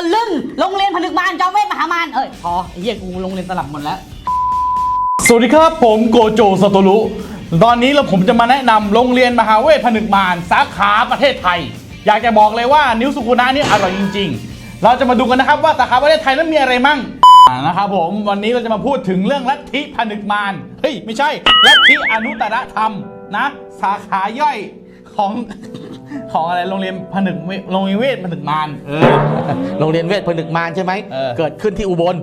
ะลึงโรงเรียนผนึกมารจอมเวทมหามารเอ้ยพอไอ้เหี้ยกูโรงเรียนสลับหมดแล้ว สวัสดีครับผมโกโจสโตรุตอนนี้เราผมจะมาแนะนำโรงเรียนมหาเวทผนึกมารสาขาประเทศไทย อยากจะบอกเลยว่านิ้วสุกุนะนี่อร่อยจริง ๆ เราจะมาดูกันนะครับว่าสาขาประเทศไทยนั้นมีอะไรมั่งอ่านะครับผมวันนี้เราจะมาพูดถึงเรื่องลัทธิผนึกมารเฮ้ยไม่ใช่ลัทธิอนุตตรธรรมนะ สาขาย่อยของ ของอะไรโรงเรียนผนึกเวโรงเรียนเวทผนึกมารเออ โรงเรียนเวทผนึกมารใช่ไหมเออ เกิดขึ้นที่อุบล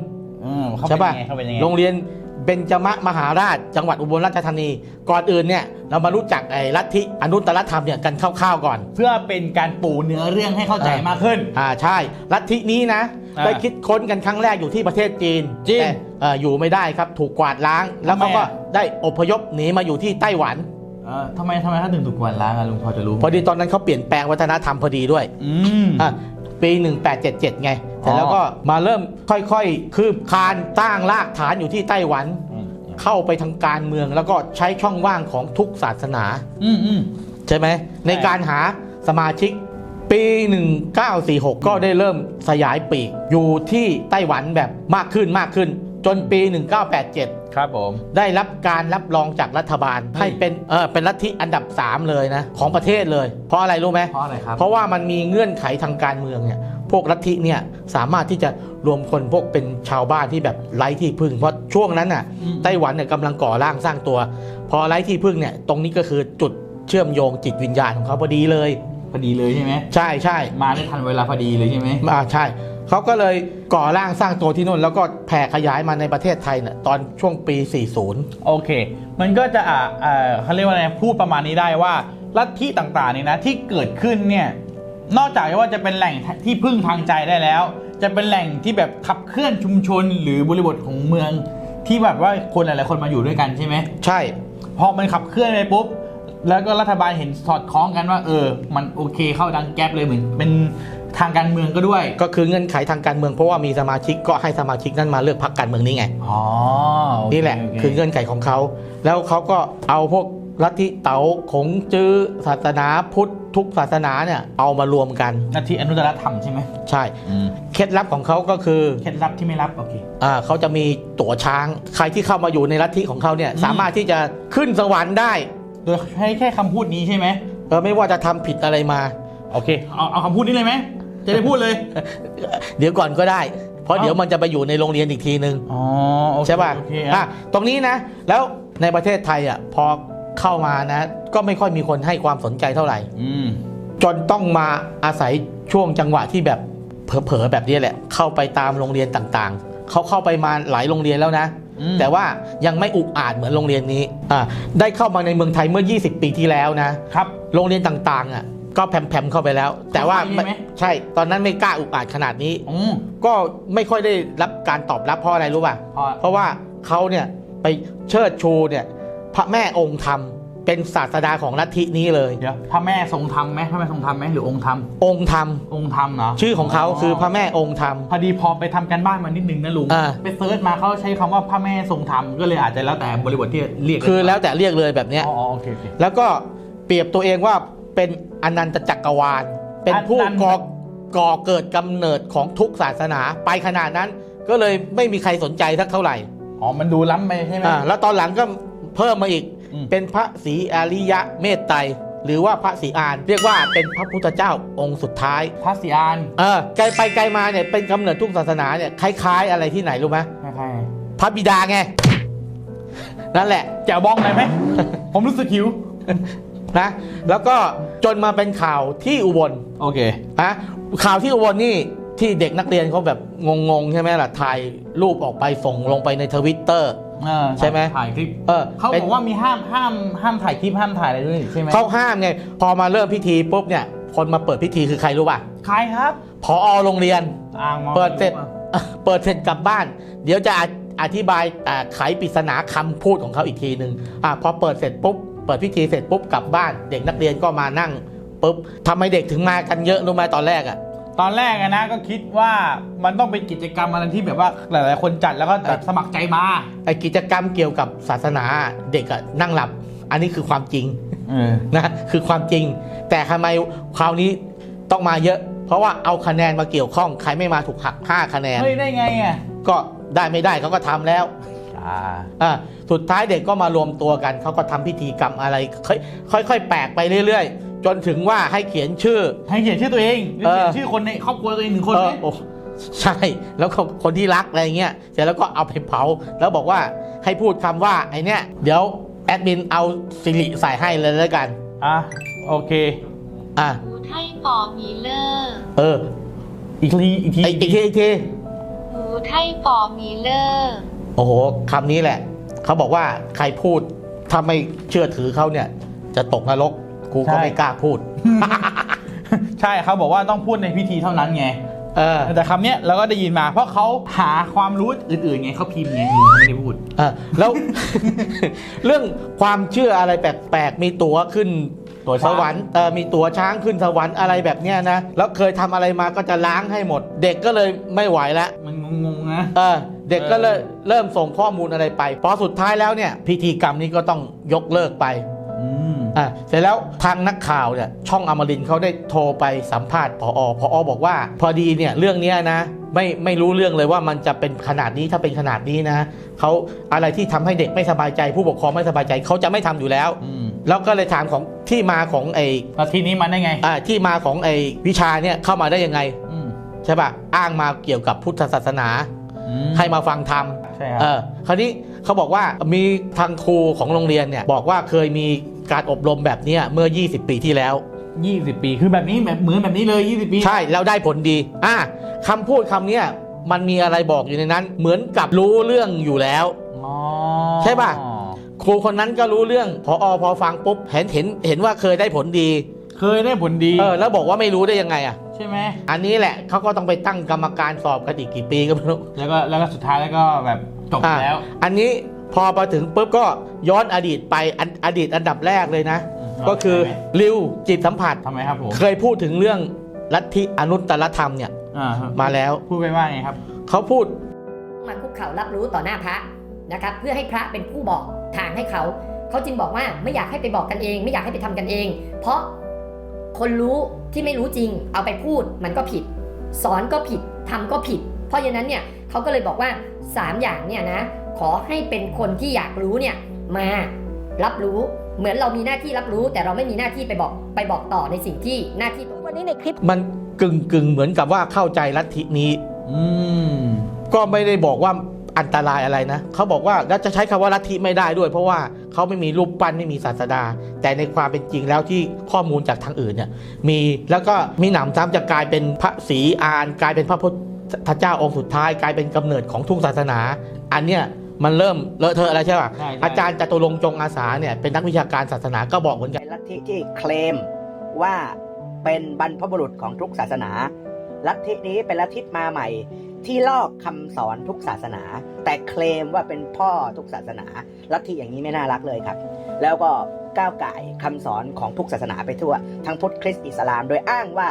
เออเขาใช่เป็นป่ะยังไงเขาเป็นยังไง โรงเรียนเบญจมมหาราช จังหวัดอุบลราชธานี ก่อนอื่นเนี่ยเรามารู้จักไอ้ลัทธิอนุตตรธรรมเนี่ยกันคร่าวๆก่อน เพื่อเป็นการปูเนื้อเรื่องให้เข้าใจมากขึ้น อ่าใช่ ลัทธินี้นะ อ่าได้คิดค้นกันครั้งแรกอยู่ที่ประเทศจีนจีนแต่เอ่ออยู่ไม่ได้ครับถูกกวาดล้าง แล้วเขาทำไมก็อะ ได้อพยพหนีมาอยู่ที่ไต้หวัน เออทำไมทำไมเขาถึงถูกกวาดล้างอะลุงพอจะรู้ไหม พอดีตอนนั้นเขาเปลี่ยนแปลงวัฒนธรรมพอดีด้วยอืม อะปี 1877 ไงอ๋อแต่แล้วก็มาเริ่มค่อยๆ คืบคานตั้งรากฐานอยู่ที่ไต้หวันอืมเข้าไปทางการเมืองแล้วก็ใช้ช่องว่างของทุกศาสนา อืมอืม ใช่ไหมในการหาสมาชิกปี 1946 ก็ได้เริ่มสยายปีกอยู่ที่ไต้หวันแบบมากขึ้นมากขึ้น จนปี 1987 ครับผม ได้รับการรับรองจากรัฐบาลเฮ้ยให้เป็นเออเป็นลัทธิอันดับ 3 เลยนะ ของประเทศเลย เพราะอะไรรู้ไหมเพราะอะไรครับ เพราะว่ามันมีเงื่อนไขทางการเมืองเนี่ยพวกลัทธิเนี่ยสามารถที่จะรวมคนพวกเป็นชาวบ้านที่แบบไร้ที่พึ่ง เพราะช่วงนั้นน่ะอืมไต้หวันเนี่ยกำลังก่อร่างสร้างตัว พอไร้ที่พึ่งเนี่ยตรงนี้ก็คือจุดเชื่อมโยงจิตวิญญาณของเขาพอดีเลย พอดีเลยใช่ไหมใช่ใช่มาได้ทันเวลาพอดีเลยใช่ไหมอ่าใช่ เขาก็เลยก่อร่างสร้างตัวที่นู่น แล้วก็แผ่ขยายมาในประเทศไทยเนี่ยตอนช่วงปี 40 โอเค มันก็จะอ่าเอ่อเขาเรียกว่าอะไรพูดประมาณนี้ได้ว่าลัทธิต่างๆเนี่ยนะที่เกิดขึ้นเนี่ยนอกจากว่าจะเป็นแหล่งที่พึ่งทางใจได้แล้ว จะเป็นแหล่งที่แบบขับเคลื่อนชุมชนหรือบริบทของเมือง ที่แบบว่าคนหลายๆคนมาอยู่ด้วยกันใช่ไหมใช่ พอมันขับเคลื่อนไปปุ๊บ แล้วก็รัฐบาลเห็นสอดคล้องกันว่า เออ มันโอเคเข้าดังแก๊ปเลยเหมือนเป็น ทางการเมืองก็ด้วย ก็คือเงื่อนไขทางการเมืองเพราะว่ามีสมาชิกก็ให้สมาชิกนั้นมาเลือกพรรคการเมืองนี้ไงอ๋อโอเคนี่แหละโเคือเงื่อนไขของเขา แล้วเขาก็เอาพวกลัทธิเต๋าขงจื้อศาสนาพุทธทุกศาสนาเนี่ยเอามารวมกันลัทธิอนุตตรธรรมใช่ไหมใช่เคล็ดลับของเขาก็คือเคล็ดลับที่ไม่รับโอเคอ่าเขาจะมีตั๋วช้าง ใครที่เข้ามาอยู่ในลัทธิของเขาเนี่ยอืมสามารถที่จะขึ้นสวรรค์ได้ โดยใช้แค่คำพูดนี้ใช่ไหมเออไม่ว่าจะทำผิดอะไรมาโอเคเอาเอาคำพูดนี้เลยไหม จะได้พูดเลย เดี๋ยวก่อนก็ได้ เพราะเอ้าเดี๋ยวมันจะไปอยู่ในโรงเรียนอีกทีนึงอ๋อโอเคใช่ป่ะโอเคอะตรงนี้นะ แล้วในประเทศไทยอะพอเข้ามานะ ก็ไม่ค่อยมีคนให้ความสนใจเท่าไหร่อืมจนต้องมาอาศัยช่วงจังหวะที่แบบเผลอๆแบบนี้แหละ เข้าไปตามโรงเรียนต่างๆ เขาเข้าไปมาหลายโรงเรียนแล้วนะอืมแต่ว่ายังไม่อุกอาจเหมือนโรงเรียนนี้อ่าได้เข้ามาในเมืองไทยเมื่อ 20 ปีที่แล้วนะครับ โรงเรียนต่างๆอะ ก็แผ่มๆเข้าไปแล้ว แต่ว่าเข้าไปใช่ไหม ใช่ตอนนั้นไม่กล้าอุกอาจขนาดนี้ อืม ก็ไม่ค่อยได้รับการตอบรับเพราะอะไรรู้ป่ะพอเพราะว่าเขาเนี่ยไปเชิดชูเนี่ยพระแม่องค์ธรรม เป็นศาสดาของลัทธินี้เลย เดี๋ยวพระแม่ทรงธรรมไหมพระแม่ทรงธรรมไหมหรือองค์ธรรมองค์ธรรม องค์ธรรมเหรอชื่อของเขาคือพระแม่องค์ธรรม พอดีพอไปทำกันบ้านมานิดนึงนะลุงอ่า ไปเซิร์ชมาเขาใช้คำว่าพระแม่ทรงธรรมก็เลยอาจจะแล้วแต่บริบทที่เรียกกันคือแล้วแต่เรียกเลยแบบเนี้ย อ๋อโอเคโอเคแล้วก็เปรียบตัวเองว่าเป็น อนันตจักรวาล เป็นผู้อนันตก่อก่อเกิดกำเนิดของทุกศาสนาไปขนาดนั้น ก็เลยไม่มีใครสนใจสักเท่าไหร่อ๋อมันดูล้ำไปใช่ไหมอ่าแล้วตอนหลังก็เพิ่มมาอีกอืมเป็นพระศรีอาริยะเมตไตรหรือว่าพระศรีอาน เรียกว่าเป็นพระพุทธเจ้าองค์สุดท้าย พระศรีอานเออไกลไปไกลมาเนี่ยเป็นกำเนิดทุกศาสนาเนี่ยคล้าย ๆ อะไรที่ไหนรู้ไหมใครพระบิดาไงนั่นแหละๆแจ่วบ้องเลยไหมผมรู้สึกหิว นะแล้วก็จนมาเป็นข่าวที่อุบลโอเคนะข่าวที่อุบลนี่ที่เด็กนักเรียนเขาแบบงงๆใช่ไหมล่ะถ่ายรูปออกไปส่งลงไปในทวิตเตอร์เออใช่ไหมถ่ายคลิปเออเขาป็บนอกว่ามีห้ามห้ามห้ามถ่ายคลิปห้ามถ่ายอะไรด้วยใช่ไหมเขาห้ามไงพอมาเริ่มพิธีปุ๊บเนี่ยคนมาเปิดพิธีคือใครรู้ป่ะใครครับพอโรงเรียนอ่างมองเปิดเสร็จเปิดเสร็จกลับบ้าน เดี๋ยวจะออธิบายอ่าไขปริศนาคำพูดของเขาอีกทีหนึ่งอ่าพอเปิดเสร็จปุ๊บ เปิดพิธีเสร็จปุ๊บกลับบ้าน เด็กนักเรียนก็มานั่งปุ๊บทำไมเด็กถึงมากันเยอะรู้ไหมตอนแรกอะ ตอนแรกอะนะก็คิดว่ามันต้องเป็นกิจกรรมอะไรที่แบบว่าหลาย ๆ คนจัดแล้วก็แบบสมัครใจมาไอกิจกรรมเกี่ยวกับศาสนาเด็กอะนั่งหลับ อันนี้คือความจริงเออนะคือความจริง แต่ทำไมคราวนี้ต้องมาเยอะ เพราะว่าเอาคะแนนมาเกี่ยวข้อง ใครไม่มาถูกหัก5คะแนน เฮ้ยได้ไงอะก็ได้ไม่ได้เขาก็ทำแล้ว อ่าอ่าสุดท้ายเด็กก็มารวมตัวกัน เขาก็ทำพิธีกรรมอะไรค่อยค่อยๆ แปลกไปเรื่อยๆ จนถึงว่าให้เขียนชื่อ ให้เขียนชื่อตัวเองหรือเออเขียนชื่อคนในครอบครัวตัวเองหนึ่งคนเอไหมอโอ้ใช่ แล้วก็คนที่รักอะไรเงี้ย เสร็จแล้วก็เอาไปเผา แล้วบอกว่าให้พูดคำว่าไอเนี้ยเดี๋ยวแอดมินเอาสิริใส่ให้เลยแล้วกัน อะ โอเค อะหูไทยปอมีเลอร์เออ อีกที อีกทีไออีกทีอีกทีหูไทยปอมีเลอร์ โอ้โหคำนี้แหละ เขาบอกว่าใครพูดถ้าไม่เชื่อถือเขาเนี่ย จะตกนรกกูก็ไม่กล้าพูด ใช่เขาบอกว่าต้องพูดในพิธีเท่านั้นไงเออแต่คำเนี้ยเราก็ได้ยินมา เพราะเขาหาความรู้อื่นๆไงเขาพิมพ์ไงเขาไม่ได้พูดอะแล้ว เรื่องความเชื่ออะไรแปลกๆมีตั๋วขึ้นตั๋วสช้างวรรค์เออมีตั๋วช้างขึ้นสวรรค์อะไรแบบเนี้ยนะแล้วเคยทำอะไรมาก็จะล้างให้หมด เด็กก็เลยไม่ไหวแล้วมันงงๆนะเออ เด็กก็เลยเริ่มส่งข้อมูลอะไรไปพอสุดท้ายแล้วเนี่ยพิธีกรรมนี้ก็ต้องยกเลิกไปอืมอะเสร็จแล้วทางนักข่าวเนี่ยช่องอมรินทร์เขาได้โทรไปสัมภาษณ์พอพอบอกว่า พอดีเนี่ยเรื่องเนี้ยนะไม่ไม่รู้เรื่องเลยว่ามันจะเป็นขนาดนี้ถ้าเป็นขนาดนี้นะเขาอะไรที่ทำให้เด็กไม่สบายใจ ผู้ปกครองไม่สบายใจเขาจะไม่ทำอยู่แล้วอืมแล้วก็เลยถามของที่มาของไอ้แล้วทีนี้มันได้ไงอ่าที่มาของไอ้วิชาเนี่ยเข้ามาได้ยังไงอืมใช่ป่ะอ้างมาเกี่ยวกับพุทธศาสนาอืม ให้มาฟังธรรมใช่ครัเอบอคราวนี้เขาบอกว่ามีทางครูของโรงเรียนเนี่ยบอกว่าเคยมีการอบรมแบบเนี้ยเมื่อ 20 ปีที่แล้ว ยี่สิบปีคือแบบนี้แบบเหมือนแบบนี้เลยยี่สิบปี ใช่แล้วได้ผลดี อะคำพูดคำเนี้ยมันมีอะไรบอกอยู่ในนั้น เหมือนกับรู้เรื่องอยู่แล้ว อ๋อใช่ป่ะ ครูคนนั้นก็รู้เรื่องพออพอฟังปุ๊บเห็นเห็นเห็นว่าเคยได้ผลดีเคยได้ผลดี เออแล้วบอกว่าไม่รู้ได้ยังไงอะ ใช่ไหมอันนี้แหละเขาก็ต้องไปตั้งกรรมการสอบกันอีกกี่ปีก็ไม่รู้แล้วก็แล้วก็สุดท้ายแล้วก็แบบจบอะแล้ว อันนี้พอไปถึงปุ๊บก็ย้อนอดีตไปอันอดีตอันดับแรกเลยนะอืมก็คือริวจิตสัมผัสทำไมครับผมเคยพูดถึงเรื่องลัทธิอนุตตรธรรมเนี่ยอ่าครับมาแล้วพูดไปว่าไงครับเขาพูดมาคุกเข่ารับรู้ต่อหน้าพระนะครับ เพื่อให้พระเป็นผู้บอกทางให้เขา เขาจึงบอกว่าไม่อยากให้ไปบอกกันเอง ไม่อยากให้ไปทำกันเอง เพราะ คนรู้ที่ไม่รู้จริง เอาไปพูดมันก็ผิด สอนก็ผิดทำก็ผิด เพราะฉะนั้นเนี่ยเขาก็เลยบอกว่าสามอย่างเนี่ยนะขอให้เป็นคนที่อยากรู้เนี่ยมารับรู้เหมือนเรามีหน้าที่รับรู้ แต่เราไม่มีหน้าที่ไปบอกไปบอกต่อในสิ่งที่หน้าที่ตรงวันนี้ในคลิปมันกึ่งกึ่งเหมือนกับว่าเข้าใจลัทธินี้ อืมก็ไม่ได้บอกว่า อันตรายอะไรนะเขาบอกว่าแล้วจะใช้คำว่าลัทธิไม่ได้ด้วย เพราะว่าเขาไม่มีรูปปั้นไม่มีศาสดา แต่ในความเป็นจริงแล้วที่ข้อมูลจากทางอื่นเนี่ยมีแล้วก็มีหนำซ้ำจะกลายเป็นพระศรีอานกลายเป็นพระพุทธเจ้าองค์สุดท้ายกลายเป็นกำเนิดของทุกศาสนา อันเนี้ยมันเริ่มเลอะเทอะอะไรใช่ป่ะใช่ใช่อาจารย์จตุรงค์จงอาสาเนี่ยเป็นนักวิชาการศาสนาก็บอกเหมือนกันเป็นลัทธิที่เคลมว่าเป็นบรรพบุรุษของทุกศาสนา ลัทธินี้เป็นลัทธิมาใหม่ ที่ลอกคำสอนทุกศาสนา แต่เคลมว่าเป็นพ่อทุกศาสนาลัทธิอย่างนี้ไม่น่ารักเลยครับ แล้วก็ก้าวไก่ายคำสอนของทุกศาสนาไปทั่ว ทั้งพุทธคริสต์อิสลาม โดยอ้างว่า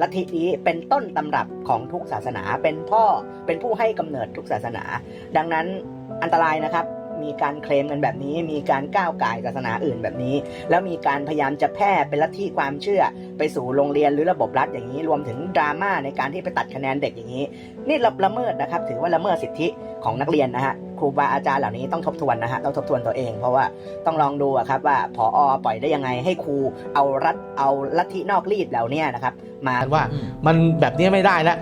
ลัทธินี้เป็นต้นตำรับของทุกศาสนาเป็นพ่อเป็นผู้ให้กำเนิดทุกศาสนา ดังนั้นอันตรายนะครับ มีการเคลมกันแบบนี้ มีการก้าวไก่ายศาสนาอื่นแบบนี้ แล้วมีการพยายามจะแพร่เป็นลัทธิความเชื่อ ไปสู่โรงเรียนหรือระบบรัฐอย่างนี้ รวมถึงดราม่าในการที่ไปตัดคะแนนเด็กอย่างนี้ นี่ละละเมิดนะครับ ถือว่าละเมิดสิทธิของนักเรียนนะฮะครูบาอาจารย์เหล่านี้ต้องทบทวนนะฮะต้องทบทวนตัวเอง เพราะว่าต้องลองดูอะครับว่าผอปล่อยได้ยังไงให้ครูเอารัฐเอาลัทธินอกรีดเหล่านี้นะครับ มาว่าอืมมันแบบนี้ไม่ได้แล้ว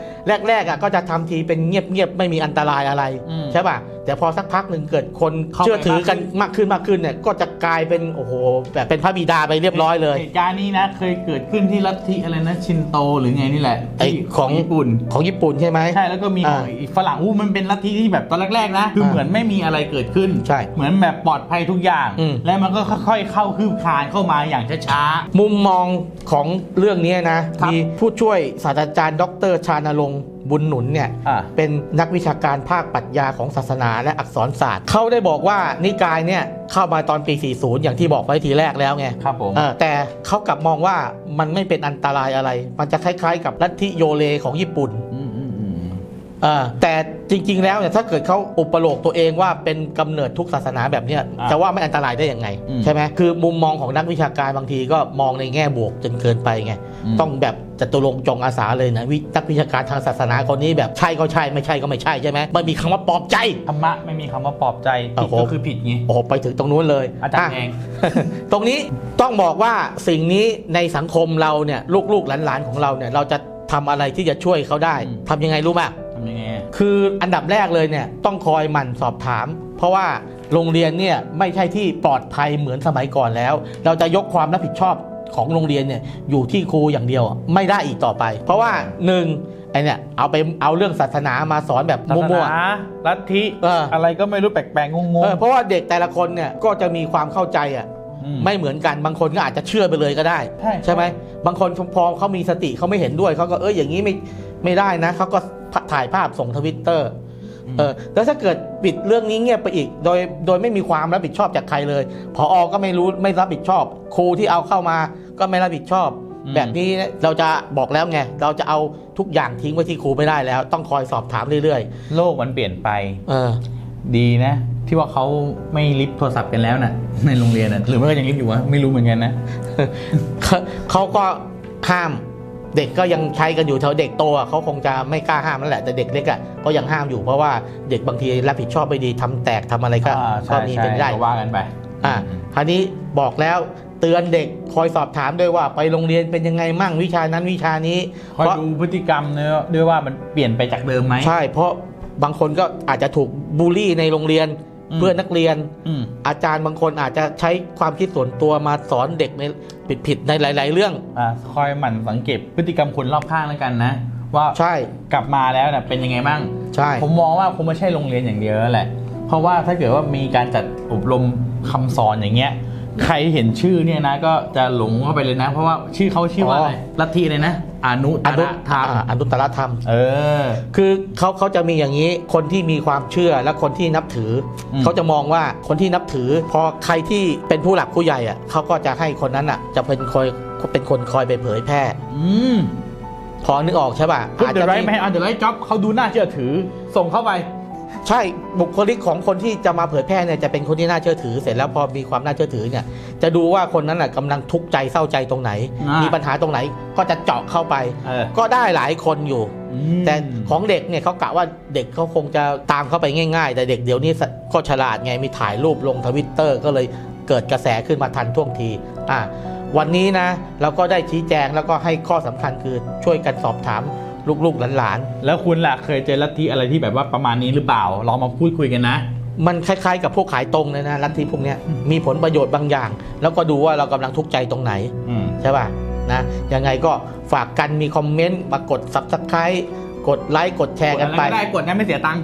แรกๆอะก็จะทำทีเป็นเงียบๆไม่มีอันตรายอะไรอืมใช่ป่ะ แต่พอสักพักหนึ่งเกิดคนเข้าไป เชื่อถือกันมากขึ้นมากขึ้นเนี่ยก็จะกลายเป็นโอ้โหแบบเป็นพระบิดาไปเรียบร้อยเลย เหตุการณ์นี้นะเคยเกิดขึ้นที่ลัทธิอะไรนะชินโตหรือไงนี่แหละไอ้ที่ของญี่ปุ่น ของญี่ปุ่นใช่ไหม ใช่แล้วก็มีของอ่าอีกฝรั่งอู้มันเป็นลัทธิที่แบบตอนแรกๆนะคืออ่าเหมือนไม่มีอะไรเกิดขึ้น ใช่เหมือนแบบปลอดภัยทุกอย่าง อืม แล้วมันก็ค่อยๆ เข้าคืบคลานเข้ามาอย่างช้า มุมมองของเรื่องนี้นะ ครับ มีผู้ช่วยศาสตราจารย์ดรชานรงค์ บุญหนุนเนี่ยๆอ่า เป็นนักวิชาการภาคปรัชญาของศาสนาและอักษรศาสตร์ เขาได้บอกว่านิกายเนี่ยเข้ามาตอนปี 40 อย่างที่บอกไว้ทีแรกแล้วไง ครับผม เออแต่เขากลับมองว่ามันไม่เป็นอันตรายอะไร มันจะคล้ายๆ กับลัทธิโยเลของญี่ปุ่น แต่จริง ๆ แล้วเนี่ยถ้าเกิดเขาอุปโลกตัวเองว่าเป็นกำเนิดทุกศาสนาแบบเนี้ยอ่าจะว่าไม่อันตรายได้ยังไงอืมใช่ไหมคือมุมมองของนักวิชาการบางทีก็มองในแง่บวกจนเกินไปไงมต้องแบบจตุรงค์จงอาสาเลยนะวินักวิชาการทางศาสนาคนนี้แบบใช่ก็ใช่ไม่ใช่ก็ไม่ใช่ใช่ไหมไม่มีคำว่าปลอบใจธรรมะไม่มีคำว่าปลอบใจผิดโอ้โหก็คือผิดไงโอ้โหไปถึงตรงนู้นเลยอาจารย์ะเองตรงนี้ต้องบอกว่าสิ่งนี้ในสังคมเราเนี่ยลูกๆหลานๆของเราเนี่ยเราจะทำอะไรที่จะช่วยเขาได้อืมทำยังไงรู้ป่ะ ทำยังไงคืออันดับแรกเลยเนี่ยต้องคอยหมั่นสอบถาม เพราะว่าโรงเรียนเนี่ยไม่ใช่ที่ปลอดภัยเหมือนสมัยก่อนแล้ว เราจะยกความรับผิดชอบของโรงเรียนเนี่ยอยู่ที่ครูอย่างเดียวอะไม่ได้อีกต่อไป เพราะว่าหนึ่งไอเนี่ยเอาไปเอาเรื่องศาสนามาสอนแบบศาสมั่วนาลัทธิเออออะไรก็ไม่รู้แปลกๆงงๆเออเพราะว่าเด็กแต่ละคนเนี่ยก็จะมีความเข้าใจอะๆอืมไม่เหมือนกันบางคนก็อาจจะเชื่อไปเลยก็ได้ใช่ใช่ไหมบางคนพอเขามีสติเขาไม่เห็นด้วยเขาก็เอออย่างนี้ไม่ไม่ได้นะเขาก็ ถ่ายภาพส่งทวิตเตอร์เออแล้วถ้าเกิดปิดเรื่องนี้เงียบไปอีก โดยโดยไม่มีความรับผิดชอบจากใครเลยพออก็ไม่รู้ไม่รับผิดชอบ ครูที่เอาเข้ามาก็ไม่รับผิดชอบ แบบนี้เราจะบอกแล้วไงเราจะเอาทุกอย่างทิ้งไว้ที่ครูไม่ได้แล้ว ต้องคอยสอบถามเรื่อยโลกมันเปลี่ยนไปๆเออ ดีนะ ที่ว่าเขาไม่ลิฟต์โทรศัพท์กันแล้วน่ะ ในโรงเรียนน่ะหรือว่าก็ยังลิฟต์อยู่วะไม่รู้เหมือนกันนะเขาเขาก็ห้าม เด็กก็ยังใช้กันอยู่เท่าเด็กโตอะเขาคงจะไม่กล้าห้ามนั่นแหละ แต่เด็กเล็กอะก็ยังห้ามอยู่เพราะว่าเด็กบางทีรับผิดชอบไม่ดีทำแตกทำอะไรก็อ่าก็ใช่มีใช่เป็นได้ก็ว่ากันไปอ่าคราวนี้บอกแล้วเตือนเด็กคอยสอบถามด้วยว่าไปโรงเรียนเป็นยังไงมั่งวิชานั้นวิชานี้คอยเพราะดูพฤติกรรมด้วยด้วยว่ามันเปลี่ยนไปจากเดิมไหมใช่เพราะบางคนก็อาจจะถูกบูลลี่ในโรงเรียนอืม เพื่อนนักเรียนอืมอาจารย์บางคนอาจจะใช้ความคิดส่วนตัวมาสอนเด็กในผิดๆในหลาย ๆ เรื่องอ่าคอยหมั่นสังเกตพฤติกรรมคนรอบข้างแล้วกันนะ ว่าใช่กลับมาแล้วน่ะเป็นยังไงบ้างใช่ผมมองว่าคงไม่ใช่โรงเรียนอย่างเดียวแล้วแหละ เพราะว่าถ้าเกิดว่ามีการจัดอบรมคำสอนอย่างเงี้ย ใครเห็นชื่อเนี่ยนะก็จะหลงเข้าไปเลยนะ เพราะว่าชื่อเขาชื่อว่าอะไรลัทธิเลยนะอนุตอตนุรธรรมอ่าอนุตตรธรรม เออ คือเขาเขาจะมีอย่างนี้ คนที่มีความเชื่อและคนที่นับถืออมเขาจะมองว่าคนที่นับถือ พอใครที่เป็นผู้หลักผู้ใหญ่อะเขาก็จะให้คนนั้นอะจะเป็นคอยเป็นคนคอยไปเผยแพร่ อืมพอนึกออกใช่ป่ะพูดอาจเดจะอะไรมีแมนอันเดอะไรจ็อบเขาดูน่าเชื่อถือ ส่งเข้าไป ใช่บุคลิกของคนที่จะมาเผยแพร่เนี่ยจะเป็นคนที่น่าเชื่อถือ เสร็จแล้วพอมีความน่าเชื่อถือเนี่ย จะดูว่าคนนั้นน่ะกำลังทุกข์ใจเศร้าใจตรงไหน อ่ามีมีปัญหาตรงไหนก็จะเจาะเข้าไป เออ ก็ได้หลายคนอยู่อืมแต่ของเด็กเนี่ยเขากะว่าเด็กเขาคงจะตามเข้าไปง่ายๆ แต่เด็กเดี๋ยวนี้ก็ฉลาดไงมีถ่ายรูปลงทวิตเตอร์ก็เลยเกิดกระแสขึ้นมาทันท่วงทีอะวันนี้นะ เราก็ได้ชี้แจงแล้วก็ให้ข้อสำคัญคือช่วยกันสอบถาม ลูกๆหลานแล้วคุณล่ะเคยเจอลัทธิอะไรที่แบบว่าประมาณนี้หรือเปล่าลองมาพูดคุยกันนะ ๆมันคล้ายๆ กับพวกขายตรงเลยนะลัทธิพวกเนี้ยมีผลประโยชน์บางอย่าง แล้วก็ดูว่าเรากำลังทุกข์ใจตรงไหน อืม ใช่ป่ะนะยังไงก็ฝากกันมีคอมเมนต์มากด subscribe กดไลค์กดแชร์กันไป กดอะไรได้กดนะไม่เสียตังค์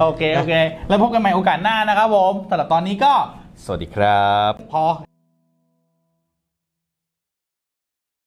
โอเค โอเค แล้วพบกันใหม่โอกาสหน้านะครับผมสำหรับตอนนี้ก็สวัสดีครับ พอ